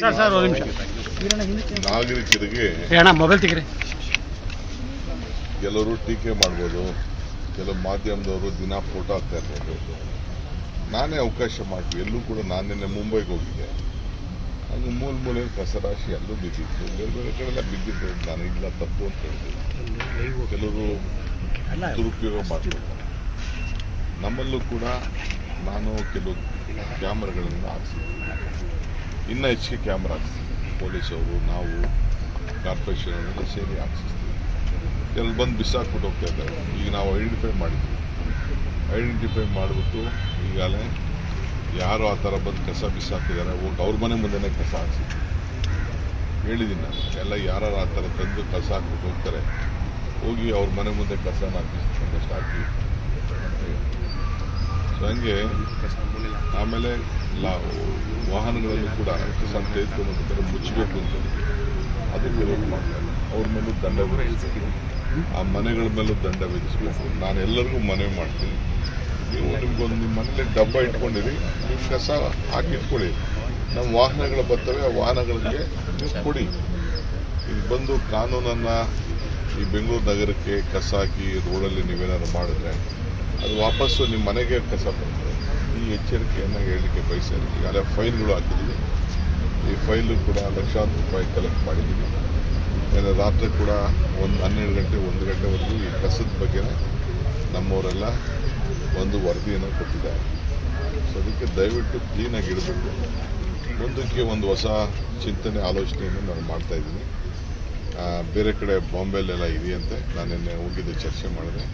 Sir sir ಒಂದು ನಿಮಿಷ. ನಾಗರಿಕರಿಗೆ ಅಣ್ಣ ಮೊಬೈಲ್ ತೆಗಿರಿ. ಕೆಲವರು ಟೀಕೆ ಮಾಡ್ಬೋದು ಕೆಲವು ಮಾಧ್ಯಮದವರು ದಿನ ಫೋಟೋ ಹಾಕ್ತಾ ಇರ್ಬೋದು. ನಾನೇ ಅವಕಾಶ ಮಾಡಿ ಎಲ್ಲೂ ಕೂಡ ನಾನೇನೆ ಮುಂಬೈಗೆ ಹೋಗಿದ್ದೆ. ಅದು ಮೂಲ ಮೂಲೆ ಕಸರಾಶಿ ಎಲ್ಲೂ ಬಿದ್ದಿತ್ತು. ಬೇರೆ ಬೇರೆ ಕಡೆಲ್ಲ ಬಿದ್ದಿದ್ದು ನಾನು ಇಲ್ಲ ತಪ್ಪು ಅಂತ ಹೇಳಿದೆ. ಕೆಲವರು ದುರುಪಯೋಗ ಮಾಡ್ತಾರೆ. ನಮ್ಮಲ್ಲೂ ಕೂಡ ನಾನು ಕೆಲವು ಕ್ಯಾಮ್ರಾಗಳನ್ನು ಹಾಕ್ಸಿದ್ದೆ. ಇನ್ನೂ ಹೆಚ್ಚಿಗೆ ಕ್ಯಾಮ್ರಾ ಪೊಲೀಸವರು ನಾವು ಕಾರ್ಪೊರೇಷನ್ ಅವರೆಲ್ಲ ಸೇರಿ ಹಾಕ್ಸಿಸ್ತೀವಿ ಎಲ್ಲಿ ಬಂದು ಬಿಸಾಕ್ಬಿಟ್ಟು ಹೋಗ್ತಾ ಇದ್ದಾರೆ. ಈಗ ನಾವು ಐಡೆಂಟಿಫೈ ಮಾಡಿದ್ವಿ. ಐಡೆಂಟಿಫೈ ಮಾಡಿಬಿಟ್ಟು ಈಗಾಗಲೇ ಯಾರು ಆ ಥರ ಬಂದು ಕಸ ಬಿಸಾಕಿದ್ದಾರೆ ಹೋಗಿ ಅವ್ರ ಮನೆ ಮುಂದೆನೇ ಕಸ ಹಾಕ್ಸಿದ್ವಿ ಹೇಳಿದ್ದೀನಿ ನಾನು, ಎಲ್ಲ ಯಾರು ಆ ಥರ ತಂದು ಕಸ ಹಾಕ್ಬಿಟ್ಟು ಹೋಗ್ತಾರೆ, ಹೋಗಿ ಅವ್ರ ಮನೆ ಮುಂದೆ ಕಸ ಹಾಕಿ ಒಂದಷ್ಟು ಹಾಕಿ ಸೊ ಹಂಗೆ, ಆಮೇಲೆ, ಲಾ ವಾಹನಗಳಲ್ಲೂ ಕೂಡ ಸಂತೆ ಮುಚ್ಚಬೇಕು ಅಂತ ಅದಕ್ಕೆ ಕೆಲವರು ಮಾಡ್ತಾರೆ ಅವ್ರ ಮೇಲೂ ದಂಡ ಆ ಮನೆಗಳ ಮೇಲೂ ದಂಡ ವಿಧಿಸಬೇಕು. ನಾನು ಎಲ್ಲರಿಗೂ ಮನವಿ ಮಾಡ್ತೀನಿ. ನೀವು ನಿಮ್ಗೊಂದು ನಿಮ್ಮ ಮನೇಲಿ ಡಬ್ಬ ಇಟ್ಕೊಂಡಿರಿ. ನೀವು ಕಸ ಹಾಕಿಟ್ಕೊಳ್ಳಿ. ನಮ್ಮ ವಾಹನಗಳು ಬರ್ತವೆ. ಆ ವಾಹನಗಳಿಗೆ ನೀವು ಕೊಡಿ. ಇಲ್ಲಿ ಬಂದು ಕಾನೂನನ್ನು ಈ ಬೆಂಗಳೂರು ನಗರಕ್ಕೆ ಕಸ ಹಾಕಿ ರೋಡಲ್ಲಿ ನೀವೇನಾದ್ರು ಮಾಡಿದ್ರೆ ಅದು ವಾಪಸ್ಸು ನಿಮ್ಮ ಮನೆಗೆ ಕಸ ಬರ್ತದೆ. ಈ ಎಚ್ಚರಿಕೆಯನ್ನು ಹೇಳಲಿಕ್ಕೆ ಬಯಸ್ತಾರೆ ಈಗಾಗಲೇ ಫೈಲ್ಗಳು ಹಾಕಿದ್ದೀವಿ ಈ ಫೈಲು ಕೂಡ ಲಕ್ಷಾಂತರ ರೂಪಾಯಿ ಕಲೆಕ್ಟ್ ಮಾಡಿದ್ದೀವಿ ಏನು ರಾತ್ರಿ ಕೂಡ ಒಂದು ಹನ್ನೆರಡು ಗಂಟೆ ಒಂದು ಗಂಟೆವರೆಗೂ ಈ ಕಸದ ಬಗ್ಗೆ ನಮ್ಮವರೆಲ್ಲ ಒಂದು ವರದಿಯನ್ನು ಕೊಟ್ಟಿದ್ದಾರೆ. ಸೊ ಅದಕ್ಕೆ ದಯವಿಟ್ಟು ಕ್ಲೀನಾಗಿ ಇಡಬೇಕು ಮುಂದಕ್ಕೆ ಒಂದು ಹೊಸ ಚಿಂತನೆ ಆಲೋಚನೆಯನ್ನು ನಾನು ಮಾಡ್ತಾ ಇದ್ದೀನಿ. ಆ, ಬೇರೆ ಕಡೆ ಬಾಂಬೆಲೆಲ್ಲ ಇದೆಯಂತೆ. ನಾನು ನಿನ್ನೆ ಹೋಗಿದ್ದೆ ಚರ್ಚೆ ಮಾಡಿದೆ.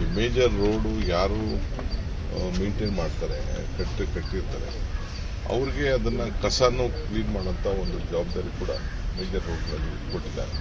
ಈ ಮೇಜರ್ ರೋಡು ಯಾರು ಮೇಂಟೈನ್ ಮಾಡ್ತಾರೆ, ಕಟ್ಟಿ, ಕಟ್ಟಿರ್ತಾರೆ. ಅವ್ರಿಗೆ ಅದನ್ನು ಕಸನೂ ಕ್ಲೀನ್ ಮಾಡೋಂಥ ಒಂದು ಜವಾಬ್ದಾರಿ ಕೂಡ ಮೇಜರ್ ರೋಡ್ಗಳಲ್ಲಿ ಕೊಟ್ಟಿದ್ದಾರೆ.